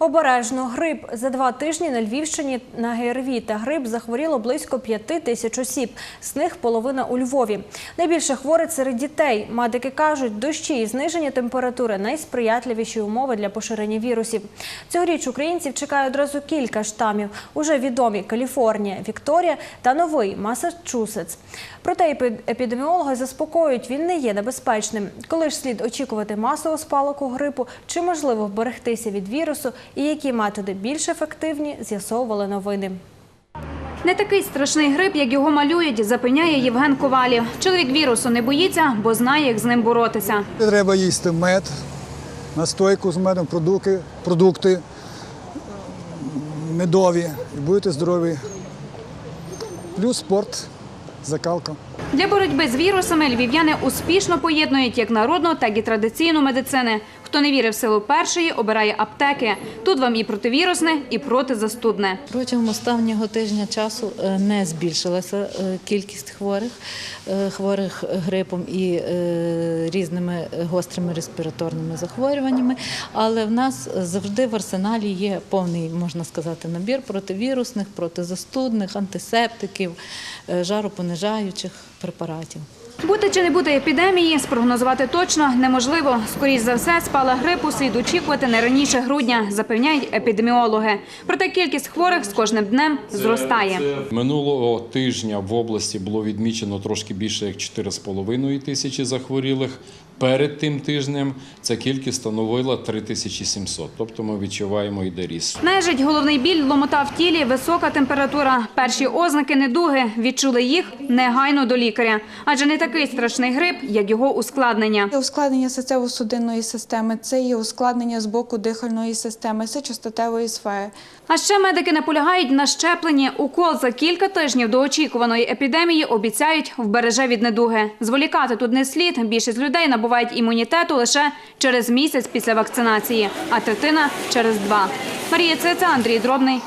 Обережно грип за два тижні на Львівщині на ГРВІ та грип захворіло близько п'яти тисяч осіб. З них половина у Львові. Найбільше хворих серед дітей. Медики кажуть, дощі і зниження температури найсприятливіші умови для поширення вірусів. Цьогоріч українців чекає одразу кілька штамів. Уже відомі Каліфорнія, Вікторія та новий Масачусетс. Проте епі- епідеміологи заспокоюють, він не є небезпечним. Коли ж слід очікувати масового спалаху грипу, чи можливо вберегтися від вірусу і які методи більш ефективні, з'ясовували новини. Не такий страшний грип, як його малюють, запевняє Євген Ковалів. Чоловік вірусу не боїться, бо знає, як з ним боротися. Треба їсти мед, настойку з медом, продукти, продукти медові і будете здорові. Плюс спорт, закалка. Для боротьби з вірусами львів'яни успішно поєднують як народну, так і традиційну медицини. Хто не вірить в силу першої, обирає аптеки. Тут вам і противірусне, і протизастудне. Протягом останнього тижня часу е, не збільшилася е, кількість хворих, е, хворих грипом і різними гострими респіраторними захворюваннями. Але в нас завжди в арсеналі є повний, можна сказати, набір противірусних, протизастудних, антисептиків, жаропонижаючих препаратів. Бути чи не бути епідемії, спрогнозувати точно неможливо. Скоріше за все, спала грипу слід очікувати не раніше грудня, запевняють епідеміологи. Проте кількість хворих з кожним днем зростає. Минулого тижня в області було відмічено трошки більше як 4,5 тисячі захворілих. Перед тим тижнем ця кількість становила 3700. Тобто ми відчуваємо йде ріст. Нежить, головний біль, ломота в тілі, висока температура. Перші ознаки недуги. Відчули їх негайно до лікаря. Адже не такий страшний грип, як його ускладнення. Ускладнення серцево-судинної системи, це є ускладнення з боку дихальної системи, сечостатевої сфери. А ще медики наполягають на щепленні. Укол за кілька тижнів до очікуваної епідемії обіцяють вбереже від недуги. Зволікати тут не слід. Більшість людей набувають імунітету лише через місяць після вакцинації, а третина через два. Марія Циця, Андрій Дробний.